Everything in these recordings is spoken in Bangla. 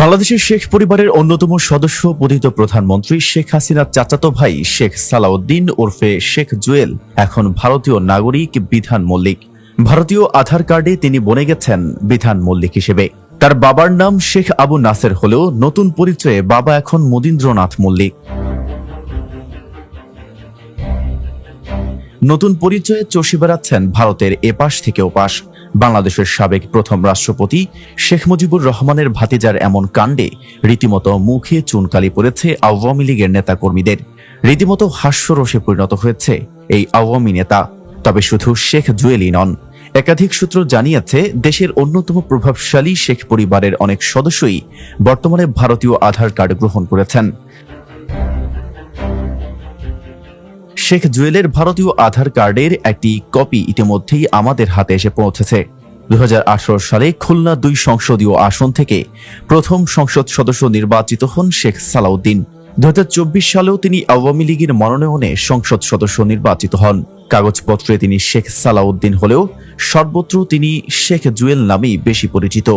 বাংলাদেশের শেখ পরিবারের অন্যতম সদস্য পতিত প্রধানমন্ত্রী শেখ হাসিনার চাচাতো ভাই শেখ সালাউদ্দিন ওরফে শেখ জুয়েল, এখন ভারতীয় নাগরিক, বিধান মল্লিক। ভারতীয় আধার কার্ডে তিনি বনে গেছেন বিধান মল্লিক হিসেবে। তার বাবার নাম শেখ আবু নাসের হলেও নতুন পরিচয়ে বাবা এখন মদীন্দ্রনাথ মল্লিক। নতুন পরিচয়ে চষে বেড়াচ্ছেন ভারতের এপাশ থেকে ওপাশ। বাংলাদেশের সাবেক প্রথম রাষ্ট্রপতি শেখ মুজিবুর রহমানের ভাতিজার এমন কাণ্ডে রীতিমতো মুখে চুনকালি পড়েছে আওয়ামী লীগের নেতাকর্মীদের। রীতিমতো হাস্যরসে পরিণত হয়েছে এই আওয়ামী নেতা। তবে শুধু শেখ জুয়েলই নন, একাধিক সূত্র জানিয়েছে দেশের অন্যতম প্রভাবশালী শেখ পরিবারের অনেক সদস্যই বর্তমানে ভারতীয় আধার কার্ড গ্রহণ করেছেন। শেখ জুয়েলের ভারতীয় আধার কার্ডের একটি কপি ইতিমধ্যেই আমাদের হাতে এসে পৌঁছেছে। দু হাজার আঠেরো সালে খুলনা দুই সংসদীয় আসন থেকে প্রথম সংসদ সদস্য নির্বাচিত হন শেখ সালাউদ্দিন। দু হাজার চব্বিশ সালেও তিনি আওয়ামী লীগের মনোনয়নে সংসদ সদস্য নির্বাচিত হন। কাগজপত্রে তিনি শেখ সালাউদ্দিন হলেও সর্বত্র তিনি শেখ জুয়েল নামেই বেশি পরিচিত।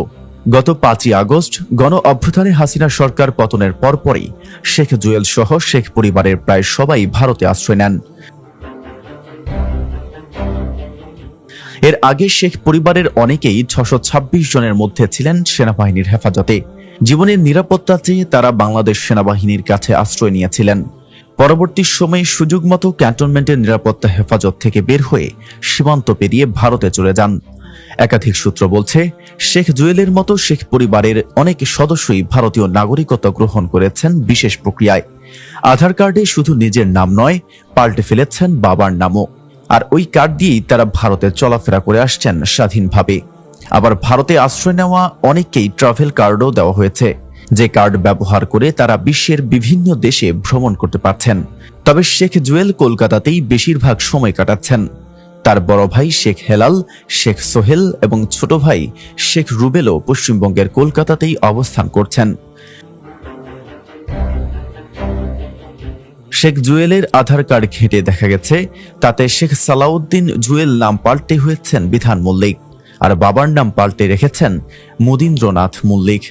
গত পাঁচই আগস্ট গণ অভ্যুত্থানে হাসিনা সরকার পতনের পরপরই শেখ জুয়েল সহ শেখ পরিবারের প্রায় সবাই ভারতে আশ্রয় নেন। এর আগে শেখ পরিবারের অনেকেই ছশো জনের মধ্যে ছিলেন সেনাবাহিনীর হেফাজতে। জীবনের নিরাপত্তা চেয়ে তারা বাংলাদেশ সেনাবাহিনীর কাছে আশ্রয় নিয়েছিলেন। পরবর্তী সময়ে সুযোগ মতো ক্যান্টনমেন্টের নিরাপত্তা হেফাজত থেকে বের হয়ে সীমান্ত পেরিয়ে ভারতে চলে যান। একাধিক সূত্র বলছে, শেখ জুয়েলের মতো শেখ পরিবারের অনেক সদস্যই ভারতীয় নাগরিকত্ব গ্রহণ করেছেন বিশেষ প্রক্রিয়ায়। আধার কার্ডে শুধু নিজের নাম নয়, পাল্টে ফেলেছেন বাবার নামও। আর ওই কার্ড দিয়েই তারা ভারতে চলাফেরা করে আসছেন স্বাধীনভাবে। আবার ভারতে আশ্রয় নেওয়া অনেককেই ট্রাভেল কার্ডও দেওয়া হয়েছে। যে কার্ড ব্যবহার করে তারা বিশ্বের বিভিন্ন দেশে ভ্রমণ করতে পারছেন। তবে শেখ জুয়েল কলকাতাতেই বেশিরভাগ সময় কাটাচ্ছেন। তার বড় ভাই শেখ হেলাল, শেখ সোহেল এবং ছোট ভাই শেখ রুবেলও পশ্চিমবঙ্গের কলকাতাতেই অবস্থান করছেন। শেখ জুয়েলের আধার কার্ড ঘেঁটে দেখা গেছে, তাতে শেখ সালাউদ্দিন জুয়েল নাম পাল্টে হয়েছেন বিধান মল্লিক। আর বাবার নাম পাল্টে রেখেছেন মদীন্দ্রনাথ মল্লিক।